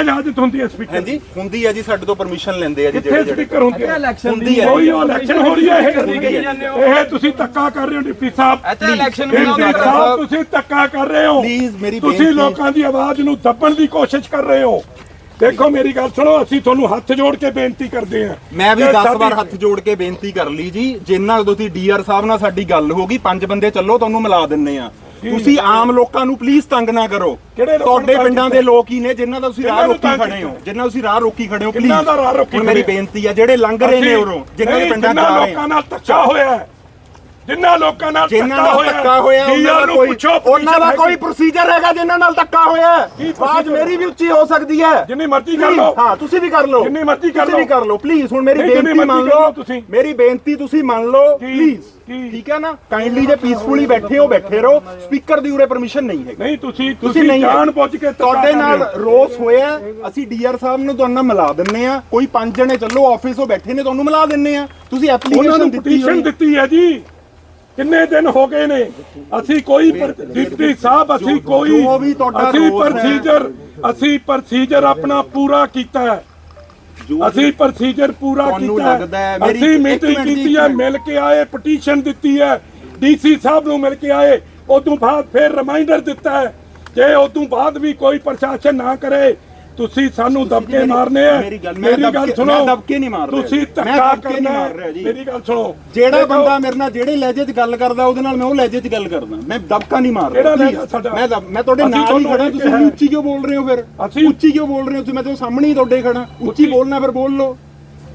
ਇਜਾਜ਼ਤ ਹੁੰਦੀ ਹੈ ਸਪੀਕਰ ਹਾਂਜੀ ਹੁੰਦੀ ਹੈ ਜੀ ਸਾਡੇ ਤੋਂ ਪਰਮਿਸ਼ਨ ਲੈਂਦੇ ਆ ਜੀ ਕਿੱਥੇ ਸਪੀਕਰ ਹੁੰਦੀ ਹੈ ਹੁੰਦੀ ਹੈ ਕੋਈ ਇਲੈਕਸ਼ਨ ਹੋ ਰਹੀ ਹੈ ਇਹ। ਇਹ ਤੁਸੀਂ ਧੱਕਾ ਕਰ ਰਹੇ ਹੋ ਡਿਪਟੀ ਸਾਹਿਬ। ਇੱਥੇ election ਡਿਪਟੀ ਬਣਾਉਂਦੇ ਸਾਹਿਬ ਤੁਸੀਂ ਧੱਕਾ ਕਰ ਰਹੇ ਹੋ। Please, ਮੇਰੀ ਤੁਸੀਂ ਲੋਕਾਂ ਦੀ ਆਵਾਜ਼ ਨੂੰ ਦੱਬਣ ਦੀ ਕੋਸ਼ਿਸ਼ ਕਰ ਰਹੇ ਹੋ। ਦੇਖੋ ਮੇਰੀ ਗੱਲ ਸੁਣੋ ਅਸੀਂ ਤੁਹਾਨੂੰ ਹੱਥ ਜੋੜ ਕੇ ਬੇਨਤੀ ਕਰਦੇ ਹਾਂ। ਮੈਂ ਵੀ ਕਿ 10 ਸਾਡੀ- ਵਾਰ ਹੱਥ ਜੋੜ ਕੇ ਬੇਨਤੀ ਕਰ ਲਈ ਜੀ ਜਿੰਨਾ ਤੁਸੀਂ ਡੀਆਰ ਸਾਹਿਬ ਨਾਲ ਸਾਡੀ ਗੱਲ ਹੋ ਗਈ ਪੰਜ ਬੰਦੇ ਚੱਲੋ ਤੁਹਾਨੂੰ ਮਿਲਾ ਦਿੰਨੇ ਆ ਤੁਸੀਂ ਆਮ ਲੋਕਾਂ ਨੂੰ ਪਲੀਜ਼ ਤੰਗ ਨਾ ਕਰੋ। ਕਿਹੜੇ ਤੁਹਾਡੇ ਪਿੰਡਾਂ ਦੇ ਲੋਕ ਹੀ ਨੇ ਜਿਨ੍ਹਾਂ ਦਾ ਤੁਸੀਂ ਰਾਹ ਰੋਕੀ ਖੜੇ ਹੋ। ਜਿਨ੍ਹਾਂ ਤੁਸੀਂ ਰਾਹ ਰੋਕੀ ਖੜੇ ਹੋ ਦਾ ਹੁਣ ਮੇਰੀ? ਬੇਨਤੀ ਆ ਜਿਹੜੇ ਲੰਘ ਰਹੇ ਨੇ ਉਰੋਂ ਜਿਨ੍ਹਾਂ ਦੇ ਪਿੰਡਾਂ ਰਹੇ ਲੋਕਾਂ ਨਾਲ ਧੱਕਾ ਹੋਇਆ ਹੈ, ਜਿਨ੍ਹਾਂ ਲੋਕਾਂ ਨਾਲ ਜਿਨ੍ਹਾਂ ਦਾ ਧੱਕਾ ਹੋਇਆ ਉਹਨਾਂ ਦਾ ਨੂੰ ਕੋਈ ਪੁੱਛੋ ਉਹਨਾਂ ਦਾ ਕੋਈ। ਪ੍ਰੋਸੀਜਰ ਹੈਗਾ ਜਿਨ੍ਹਾਂ ਨਾਲ ਧੱਕਾ ਹੋਇਆ ਹੈ। ਆਵਾਜ਼? ਮੇਰੀ ਵੀ ਉੱਚੀ ਹੋ ਸਕਦੀ ਹੈ ਜਿੰਨੀ ਮਰਜ਼ੀ ਕਰ ਲਓ ਹਾਂ ਤੁਸੀਂ ਵੀ ਕਰ ਲਓ ਜਿੰਨੀ ਮਰਜ਼ੀ ਕਰ ਤੁਸੀਂ ਲਓ। ਵੀ ਕਰ ਲਓ ਪਲੀਜ਼ ਹੁਣ ਮੇਰੀ ਬੇਨਤੀ ਮੰਨ ਲਓ ਤੁਸੀਂ। ਮੇਰੀ ਬੇਨਤੀ ਤੁਸੀਂ ਮੰਨ ਲਓ? ਪਲੀਜ਼? ਠੀਕ ਹੈ ਨਾ ਕਾਈਂਡਲੀ ਜੇ ਪੀਸਫੁਲੀ ਬੈਠੇ ਹੋ ਬੈਠੇ ਰਹੋ ਸਪੀਕਰ ਦੀ ਉਰੇ ਪਰਮਿਸ਼ਨ ਨਹੀਂ ਹੈਗੀ ਨਹੀਂ ਤੁਸੀਂ ਤੁਸੀਂ ਤੁਸੀਂ ਜਾਣ ਬੁੱਝ ਕੇ ਤੁਹਾਡੇ ਨਾਲ ਹੋ। ਰੋਸ ਹੋਇਆ ਹੈ, ਅਸੀਂ ਡੀਆਰ ਸਾਹਿਬ ਨੂੰ ਤੁਹਾਨੂੰ ਨਾਲ ਮਿਲਾ ਦਿੰਨੇ ਆ ਕੋਈ ਪੰਜ ਜਣੇ ਚੱਲੋ ਆਫਿਸੋਂ ਬੈਠੇ ਨੇ ਤੁਹਾਨੂੰ ਮਿਲਾ ਦਿੰਨੇ ਆ ਤੁਸੀਂ ਐਪਲੀਕੇਸ਼ਨ ਦਿੱਤੀ ਹੈ ਜੀ ਕਿੰਨੇ ਦਿਨ ਹੋ ਗਏ ਨੇ? ਅਸੀਂ ਕੋਈ ਡਿਪਟੀ ਸਾਹਿਬ ਅਸੀਂ ਕੋਈ ਅਸੀਂ। ਪ੍ਰੋਸੀਜਰ ਅਸੀਂ ਪ੍ਰੋਸੀਜਰ ਆਪਣਾ ਪੂਰਾ ਕੀਤਾ ਹੈ। ਅਸੀਂ ਪ੍ਰੋਸੀਜਰ ਪੂਰਾ ਕੀਤਾ ਅਸੀਂ ਮੀਟਿੰਗ ਕੀਤੀ ਹੈ। ਮਿਲ ਕੇ ਆਏ ਪਟੀਸ਼ਨ ਦਿੱਤੀ ਹੈ। ਡੀਸੀ ਸਾਹਿਬ ਨੂੰ ਮਿਲ ਕੇ ਆਏ ਉਦੋਂ ਬਾਅਦ ਫਿਰ ਰਿਮਾਈਂਡਰ ਦਿੱਤਾ ਹੈ ਜੇ ਉਦੋਂ ਬਾਅਦ ਵੀ ਕੋਈ ਪ੍ਰਸ਼ਾਸਨ ਨਾ ਕਰੇ। ਤੁਸੀਂ ਸਾਨੂੰ ਦਬਕੇ ਮੇਰੀ- ਮਾਰਨੇ ਆ। ਮੇਰੀ ਗੱਲ- ਸੁਣੋ। ਮੈਂ ਦਬਕੇ ਨਹੀਂ ਮਾਰ ਰਿਹਾ ਤੁਸੀਂ ਧੱਕਾ ਕਰਨਾ ਮਾਰ ਗੱਲ ਸੁਣੋ। ਜਿਹੜਾ ਬੰਦਾ ਮੇਰੇ ਨਾਲ ਜਿਹੜੇ ਲਹਿਜੇ 'ਚ ਗੱਲ ਕਰਦਾ ਉਹਦੇ ਨਾਲ ਮੈਂ ਉਹ ਲਹਿਜੇ 'ਚ ਗੱਲ ਕਰਦਾ। ਮੈਂ ਦਬਕਾ ਨਹੀਂ ਮਾਰ ਰਿਹਾ? ਮੈਂ ਮੈਂ ਤੁਹਾਡੇ ਨਾਲ ਹੀ ਖੜਾ ਤੁਸੀਂ। ਉੱਚੀ ਕਿਉਂ ਬੋਲ ਰਹੇ ਹੋ ਫਿਰ? ਉੱਚੀ ਕਿਉਂ ਬੋਲ ਰਹੇ ਹੋ? ਤੁਸੀਂ ਮੈਂ ਤੁਹਾਡੇ ਸਾਹਮਣੇ ਹੀ ਤੁਹਾਡੇ ਖੜਾ ਉੱਚੀ- ਬੋਲਣਾ ਫਿਰ ਬੋਲ ਲਓ।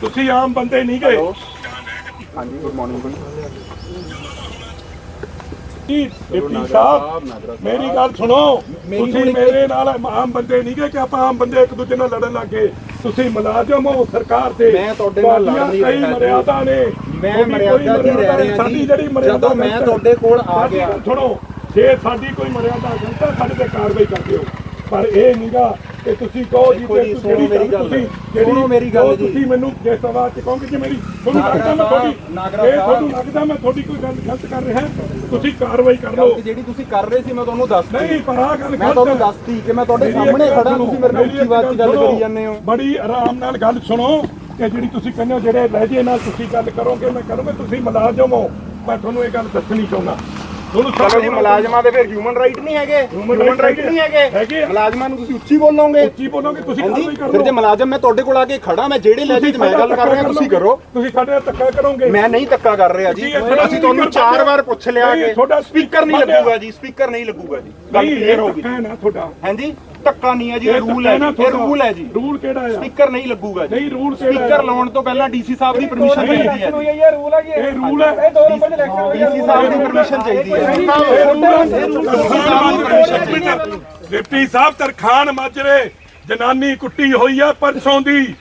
ਤੁਸੀਂ ਆਮ ਬੰਦੇ ਨਹੀਂ ਗਏ। ਹਾਂਜੀ ਗੁੱਡ ਮਾਰਨਿੰਗ ਜੀ ਡਿਪਟੀ ਸਾਹਿਬ ਮੇਰੀ ਗੱਲ ਸੁਣੋ। ਤੁਸੀਂ ਮੇਰੇ ਨਾਲ ਆਮ ਬੰਦੇ ਨਹੀਂ ਗਏ ਕਿ ਆਪਾਂ ਆਮ ਬੰਦੇ ਇੱਕ ਦੂਜੇ ਨਾਲ ਲੜਨ ਲੱਗੇ ਤੁਸੀਂ ਮੁਲਾਜ਼ਮ ਹੋ ਸਰਕਾਰ ਦੇ ਮੈਂ ਤੁਹਾਡੇ ਨਾਲ ਲੜ ਨਹੀਂ। ਰਿਹਾ। ਮਰਿਆਦਾ ਨੇ। ਮੈਂ ਮਰਿਆਦਾ ਜੀ ਰਹਿ ਰਿਹਾ ਸਾਡੀ। ਜਿਹੜੀ ਮਰਿਆਦਾ ਜਦੋਂ ਮੈਂ ਤੁਹਾਡੇ ਕੋਲ ਆ ਗਿਆ। ਸੁਣੋ। ਜੇ ਸਾਡੀ ਕੋਈ ਮਰਿਆਦਾ ਗਲਤ ਹੈ ਸਾਡੇ ਤੇ ਕਾਰਵਾਈ ਕਰਦੇ ਹੋ। ਪਰ ਇਹ ਨਹੀਂਗਾ ਕਿ ਤੁਸੀਂ ਕਹੋ ਜੀ ਜੀ, ਤੁਸੀਂ ਮੇਰੀ ਗੱਲ। ਸੁਣੋ ਮੇਰੀ ਗੱਲ ਜੀ। ਤੁਸੀਂ ਮੈਨੂੰ ਜੇ ਸਵਾਲ ਚ ਕਹੋਗੇ ਕਿ ਮੇਰੀ ਤੁਹਾਨੂੰ ਲੱਗਦਾ ਮੈਂ ਤੁਹਾਡੀ ਇਹ। ਤੁਹਾਨੂੰ ਲੱਗਦਾ ਮੈਂ ਤੁਹਾਡੀ ਕੋਈ ਗੱਲ ਗਲਤ ਕਰ ਰਿਹਾ ਤੁਸੀਂ ਕਾਰਵਾਈ ਕਰ ਲਓ ਜਿਹੜੀ ਤੁਸੀਂ ਕਰ ਰਹੇ ਸੀ ਮੈਂ ਤੁਹਾਨੂੰ ਦੱਸ ਨਹੀਂ ਪਰ ਆ ਗੱਲ ਮੈਂ ਤੁਹਾਨੂੰ। ਦੱਸਤੀ ਕਿ ਮੈਂ ਤੁਹਾਡੇ ਸਾਹਮਣੇ ਖੜਾ ਤੁਸੀਂ ਮੇਰੇ ਨਾਲ ਉੱਚੀ ਆਵਾਜ਼ 'ਚ ਗੱਲ। ਕਰੀ ਜਾਂਦੇ ਹੋ ਬੜੀ ਆਰਾਮ ਨਾਲ ਗੱਲ ਸੁਣੋ ਕਿ ਜਿਹੜੀ ਤੁਸੀਂ ਕਹਿੰਦੇ ਹੋ ਜਿਹੜੇ ਲਹਿਜੇ ਨਾਲ ਤੁਸੀਂ ਗੱਲ ਕਰੋਗੇ ਮੈਂ ਕਰੂੰਗਾ ਤੁਸੀਂ ਮੁਲਾਜ਼ਮ ਹੋ ਮੈਂ ਤੁਹਾਨੂੰ ਇਹ ਗੱਲ ਦੱਸਣੀ ਚਾਹੁੰਦਾ ਤੁਹਾਨੂੰ ਜੀ ਮੁਲਾਜ਼ਮਾਂ ਦੇ ਫਿਰ ਹਿਊਮਨ ਰਾਈਟ ਨਹੀਂ ਹੈਗੇ। ਹਿਊਮਨ ਰਾਈਟ ਨਹੀਂ ਹੈਗੇ। ਮੁਲਾਜ਼ਮਾਂ ਨੂੰ ਤੁਸੀਂ ਉੱਚੀ ਬੋਲੋਗੇ। ਉੱਚੀ ਬੋਲੋਗੇ ਤੁਸੀਂ ਕਾਰਵਾਈ ਕਰ ਫਿਰ ਜੇ ਮੁਲਾਜ਼ਮ ਮੈਂ ਤੁਹਾਡੇ ਕੋਲ ਆ ਕੇ ਖੜਾ ਮੈਂ ਜਿਹੜੇ ਲਹਿਜੇ 'ਚ ਮੈਂ ਗੱਲ ਕਰ ਰਿਹਾ ਤੁਸੀਂ ਕਰੋ। ਤੁਸੀਂ ਸਾਡੇ ਨਾਲ ਧੱਕਾ ਕਰੋਗੇ। ਮੈਂ ਨਹੀਂ ਧੱਕਾ ਕਰ ਰਿਹਾ ਜੀ। ਅਸੀਂ ਤੁਹਾਨੂੰ ਚਾਰ। ਵਾਰ ਪੁੱਛ ਲਿਆ ਕਿ ਤੁਹਾਡਾ ਸਪੀਕਰ ਨਹੀਂ ਲੱਗੂਗਾ ਜੀ ਸਪੀਕਰ ਨਹੀਂ ਲੱਗੂਗਾ ਜੀ। ਗੱਲ ਕਲੀਅਰ ਹੋ ਗਈ। ਹੈ ਨਾ ਤੁਹਾਡਾ ਹਾਂਜੀ? ਧੱਕਾ ਨਹੀਂ ਹੈ ਜੀ ਇਹ ਰੂਲ ਹੈ ਨਾ ਜੀ ਇਹ ਰੂਲ ਹੈ ਜੀ। ਰੂਲ ਕਿਹੜਾ ਆ? ਸਪੀਕਰ ਨਹੀਂ ਲੱਗੂਗਾ ਜੀ। ਨਹੀਂ ਰੂਲ ਕਿਹੜਾ ਸਪੀਕਰ ਲਾਉਣ ਤੋਂ ਪਹਿਲਾਂ ਡੀਸੀ ਸਾਹਿਬ ਦੀ ਪਰਮਿਸ਼ਨ ਚਾਹੀਦੀ ਹੈ। ਜੀ ਇਹ ਰੂਲ ਹੈ ਜੀ। ਇਹ ਰੂਲ ਹੈ। ਇਹ ਦੋ ਨੰਬਰ ਦੇ ਇਲੈਕਸ਼ਨ ਹੋਈ ਡੀਸੀ ਸਾਹਿਬ ਦੀ ਪਰਮਿਸ਼ਨ ਚਾਹੀਦੀ ਹੈ। ਇਹ ਰੂਲ ਹੈ। ਡਿਪਟੀ ਸਾਹਿਬ ਤਰਖਾਨ ਮਾਜਰੇ ਜਨਾਨੀ ਕੁੱਟੀ ਹੋਈ ਹੈ ਪਰਸੋਂ ਦੀ।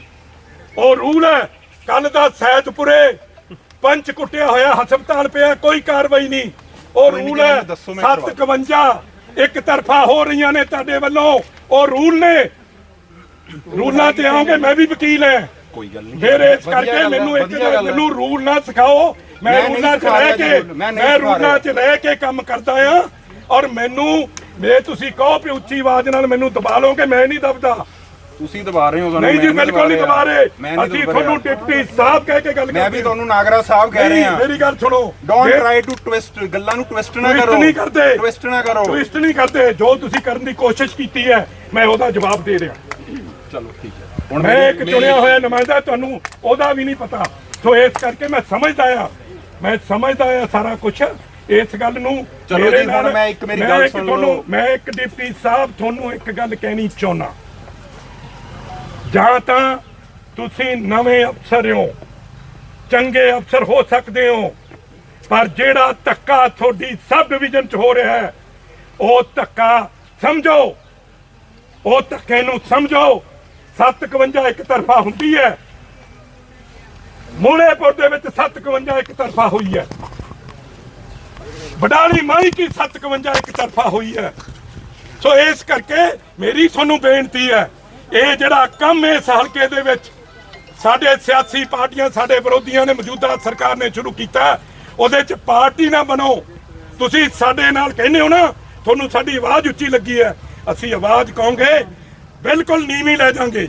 ਉਹ ਰੂਲ ਹੈ। ਕੱਲ ਦਾ ਸੈਦਪੁਰੇ ਪੰਚ ਕੁੱਟਿਆ ਹੋਇਆ ਹਸਪਤਾਲ ਪਿਆ ਕੋਈ ਕਾਰਵਾਈ ਨਹੀਂ। ਉਹ ਰੂਲ ਜੀ, ਹੈ। ਮੈਨੂੰ ਦੱਸੋ, ਮੈਂ ਕਰਵਾ 751 ਇੱਕ ਤਰਫਾ ਹੋ ਰਹੀਆਂ ਨੇ ਤੁਹਾਡੇ ਵੱਲੋਂ। ਉਹ ਰੂਲ ਨੇ। ਰੂਲਾਂ ਤੇ ਆਉਂਗੇ ਮੈਂ ਵੀ ਵਕੀਲ ਹਾਂ। ਕੋਈ ਗੱਲ ਨਹੀਂ। ਫਿਰ ਇਸ ਕਰਕੇ ਮੈਨੂੰ ਇੱਕ ਮੈਨੂੰ ਰੂਲ ਨਾ ਸਿਖਾਓ। ਮੈਂ ਮੈਂ ਰੂਲਾਂ 'ਚ ਰਹਿ ਕੇ ਮੈਂ ਮੈਂ ਰੂਲਾਂ 'ਚ ਰਹਿ ਕੇ ਕੰਮ ਕਰਦਾ ਆ ਔਰ ਮੈਨੂੰ ਜੇ ਤੁਸੀਂ ਕਹੋ ਵੀ ਉੱਚੀ ਆਵਾਜ਼ ਨਾਲ ਮੈਨੂੰ ਦਬਾ ਲਓਗੇ ਮੈਂ ਨਹੀਂ ਦਬਦਾ। ਤੁਸੀਂ ਦਬਾ ਰਹੇ ਹੋ ਤੁਹਾਨੂੰ ਨਹੀਂ ਜੀ ਮੈਂ ਬਿਲਕੁਲ ਨਹੀਂ ਦਬਾ ਰਹੇ। ਮੈਂ ਅਸੀਂ ਤੁਹਾਨੂੰ। ਡਿਪਟੀ ਸਾਹਿਬ ਕਹਿ ਕੇ ਗੱਲ ਮੈਂ ਕਰਦੇ ਵੀ ਤੁਹਾਨੂੰ ਨਾਗਰਾ ਸਾਹਿਬ ਕਹਿ ਰਹੇ। ਹਾਂ ਮੇਰੀ ਗੱਲ ਸੁਣੋ। ਡੋਨਟ ਟਰਾਈ ਟੂ ਟਵਿਸਟ ਗੱਲਾਂ ਨੂੰ ਟਵਿਸਟ ਨਾ ਕਰੋ। ਨਹੀਂ ਕਰਦੇ। ਟਵਿਸਟ ਨਾ ਕਰੋ। ਟਵਿਸਟ ਨਹੀਂ ਕਰਦੇ। ਜੋ ਤੁਸੀਂ ਕਰਨ ਦੀ ਕੋਸ਼ਿਸ਼ ਕੀਤੀ ਹੈ ਮੈਂ ਉਹਦਾ ਜਵਾਬ ਦੇ ਰਿਹਾ। ਚਲੋ ਠੀਕ ਹੈ। ਹੁਣ ਮੈਂ ਇੱਕ ਚੁਣਿਆ ਹੋਇਆ ਨੁਮਾਇੰਦਾ ਤੁਹਾਨੂੰ ਉਹਦਾ ਵੀ ਨਹੀਂ ਪਤਾ। ਸੋ ਇਸ ਕਰਕੇ ਮੈਂ ਸਮਝਦਾ ਆ ਮੈਂ ਸਮਝਦਾ ਆ ਸਾਰਾ ਕੁਝ ਇਸ ਗੱਲ ਨੂੰ ਚਲੋ ਜੀ, ਹੁਣ ਮੈਂ ਇੱਕ ਮੇਰੀ ਮੈਂ ਗੱਲ ਸੁਣ ਲਓ। ਮੈਂ ਇੱਕ ਡਿਪਟੀ ਸਾਹਿਬ ਤੁਹਾਨੂੰ ਇੱਕ ਗੱਲ ਕਹਿਣੀ ਚਾਹੁੰਦਾ। ਜਾਂ ਤਾਂ ਤੁਸੀਂ ਨਵੇਂ ਅਫਸਰ ਹੋ, ਚੰਗੇ ਅਫਸਰ ਹੋ ਸਕਦੇ ਹੋ, ਪਰ ਜਿਹੜਾ ਧੱਕਾ ਤੁਹਾਡੀ ਸਬ ਡਿਵੀਜ਼ਨ ਚ ਹੋ ਰਿਹਾ ਹੈ, ਉਹ ਧੱਕਾ ਸਮਝੋ। ਉਹ ਧੱਕੇ ਨੂੰ ਸਮਝੋ। 751 ਇੱਕ ਤਰਫਾ ਹੁੰਦੀ ਹੈ। ਮੂਲੇਪੁਰ ਦੇ ਵਿੱਚ 751 ਇੱਕ ਤਰਫਾ ਹੋਈ ਹੈ। ਬਡਾਲੀ ਮਾਈ ਕੀ 751 ਇੱਕ ਤਰਫਾ ਹੋਈ ਹੈ। ਸੋ ਇਸ ਕਰਕੇ ਮੇਰੀ ਤੁਹਾਨੂੰ ਬੇਨਤੀ ਹੈ ਇਹ ਜਿਹੜਾ ਕੰਮ ਇਸ ਹਲਕੇ ਦੇ ਵਿੱਚ ਸਾਡੇ ਸਿਆਸੀ ਪਾਰਟੀਆਂ, ਸਾਡੇ ਵਿਰੋਧੀਆਂ ਨੇ ਮੌਜੂਦਾ ਸਰਕਾਰ ਨੇ ਸ਼ੁਰੂ ਕੀਤਾ, ਉਹਦੇ ਚ ਪਾਰਟੀ ਨਾ ਬਣੋ। ਤੁਸੀਂ ਸਾਡੇ ਨਾਲ ਕਹਿੰਦੇ ਹੋ ਨਾ, ਤੁਹਾਨੂੰ ਸਾਡੀ ਆਵਾਜ਼ ਉੱਚੀ ਲੱਗੀ ਹੈ। ਅਸੀਂ ਆਵਾਜ਼ ਕਹੋਗੇ, ਬਿਲਕੁਲ ਨੀਵੀਂ ਲੈ ਜਾਾਂਗੇ।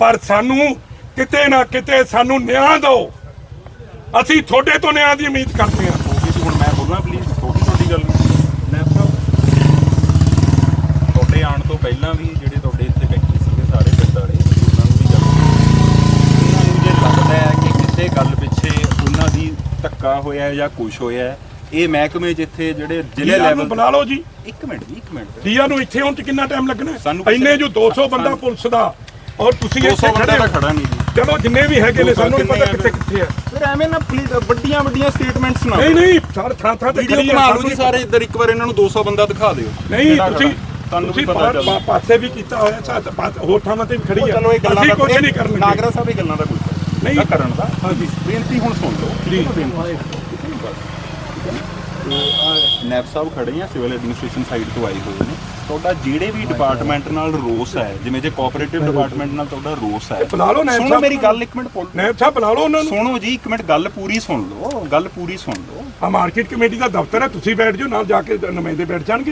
ਪਰ ਸਾਨੂੰ ਕਿਤੇ ਨਾ ਕਿਤੇ ਸਾਨੂੰ ਨਿਆਂ ਦਿਓ। ਅਸੀਂ ਤੁਹਾਡੇ ਤੋਂ ਨਿਆਂ ਦੀ ਉਮੀਦ ਕਰਦੇ ਹਾਂ। ਹੁਣ ਮੈਂ ਬੋਲਾਂ ਪਲੀਜ਼ ਹੋਗੀ ਤੁਹਾਡੀ ਗੱਲ ਨੈਬ ਤੁਹਾਡੇ ਆਉਣ ਤੋਂ ਪਹਿਲਾਂ ਵੀ ਜਿਹੜੇ ਤੁਹਾਡੇ ਇੱਥੇ ਬੈਠੇ ਸੀਗੇ ਸਾਰੇ ਪਿੰਡ ਵਾਲੇ ਉਹਨਾਂ ਨੂੰ ਵੀ ਗੱਲ ਉਹਨਾਂ ਨੂੰ ਜੇ ਲੱਗਦਾ ਹੈ ਕਿ ਕਿਸੇ ਗੱਲ ਪਿੱਛੇ ਉਹਨਾਂ ਦੀ ਧੱਕਾ ਹੋਇਆ ਹੈ ਜਾਂ ਕੁਝ ਹੋਇਆ ਹੈ ਇਹ ਮਹਿਕਮੇ ਜਿੱਥੇ ਜਿਹੜੇ ਜ਼ਿਲ੍ਹੇ ਡੀਆਰ ਨੂੰ ਲੈਵਲ ਬੁਲਾ ਲਓ ਜੀ। ਇੱਕ ਮਿੰਟ ਜੀ ਇੱਕ ਮਿੰਟ। ਡੀਆਰ ਨੂੰ ਇੱਥੇ ਹੁਣ ਚ ਕਿੰਨਾ ਟਾਈਮ ਲੱਗਣਾ ਹੈ? ਸਾਨੂੰ ਇੰਨੇ ਜੋ 200 ਬੰਦਾ ਸਾਨੂੰ- ਪੁਲਿਸ ਦਾ ਔਰ ਤੁਸੀਂ 200 ਇੱਥੇ ਬੰਦਾ ਖੜੇ ਤਾਂ ਹੋ। ਖੜਾ ਨਹੀਂ ਜੀ। ਚਲੋ ਜਿੰਨੇ ਵੀ ਹੈਗੇ ਨੇ ਸਾਨੂੰ ਨਹੀਂ ਪਤਾ ਕਿੱਥੇ ਕਿੱਥੇ ਹੈ ਫਿਰ ਐਵੇਂ ਨਾ ਪਲੀਜ਼ ਵੱਡੀਆਂ ਵੱਡੀਆਂ ਸਟੇਟਮੈਂਟਸ ਨਾ ਨਹੀਂ ਨਹੀਂ ਸਰ ਥਾਂ ਥਾਂ ਤੇ ਵੀਡੀਓ ਖੜੀ ਹੈ, ਬਣਾ ਲਓ ਸਾਨੂੰ ਜੀ ਸਾਰੇ ਇੱਧਰ ਇੱਕ ਵਾਰ ਇਹਨਾਂ ਨੂੰ 200 ਬੰਦਾ ਦਿਖਾ ਦਿਓ। ਨਹੀਂ ਕਿਹੜਾ ਤੁਸੀਂ ਖੜਾ। ਤੁਹਾਨੂੰ ਵੀ ਪਤਾ ਚੱਲ। ਪਾ- ਪਾਸੇ ਵੀ ਕੀਤਾ ਹੋਇਆ ਸਾਥ ਹੋਰ ਥਾਵਾਂ ਤੇ ਵੀ ਖੜੀ ਹੈ ਚਲੋ ਇਹ ਗੱਲਾਂ ਅਸੀਂ ਦਾ ਕੁਝ ਨਹੀਂ ਕਰਨ ਲੱਗੇ ਨਾਗਰਾ ਸਾਹਿਬ ਇਹ ਗੱਲਾਂ ਦਾ ਕੋਈ ਨਹੀਂ। ਕਰਨ ਦਾ। ਹਾਂਜੀ। ਬੇਨਤੀ ਹੁਣ ਸੁਣ ਲਓ। ਜੀ। ਨੈਬ ਸਾਹਿਬ ਖੜੇ ਆ ਸਿਵਲ ਐਡਮਿਨਿਸਟ੍ਰੇਸ਼ਨ ਸਾਈਡ ਤੋਂ ਆਏ ਹੋਏ ਨੇ। ਤੁਹਾਡਾ ਜਿਹੜੇ ਵੀ ਡਿਪਾਰਟਮੈਂਟ ਨਾਲ ਰੋਸ ਹੈ ਜਿਵੇਂ ਜੇ ਕੋਆਪਰੇਟਿਵ ਡਿਪਾਰਟਮੈਂਟ ਨਾਲ ਤੁਹਾਡਾ ਰੋਸ ਹੈ। ਬੁਲਾ ਲਓ ਸੁਣੋ ਸਾਹਿਬ। ਮੇਰੀ ਗੱਲ ਇੱਕ ਮਿੰਟ ਨਾਇਬ ਸਾਹਿਬ ਬੁਲਾ ਲਓ ਉਹਨਾਂ ਨੂੰ। ਸੁਣੋ ਜੀ ਇੱਕ ਮਿੰਟ ਗੱਲ ਪੂਰੀ ਸੁਣ ਲਓ ਗੱਲ ਪੂਰੀ ਸੁਣ ਲਓ। ਆ ਮਾਰਕੀਟ ਕਮੇਟੀ ਦਾ ਦਫ਼ਤਰ ਹੈ ਤੁਸੀਂ ਬੈਠ ਜਾਓ ਨਾਲ ਜਾ ਕੇ ਨੁਮਾਇੰਦੇ ਬੈਠ ਜਾਣਗੇ।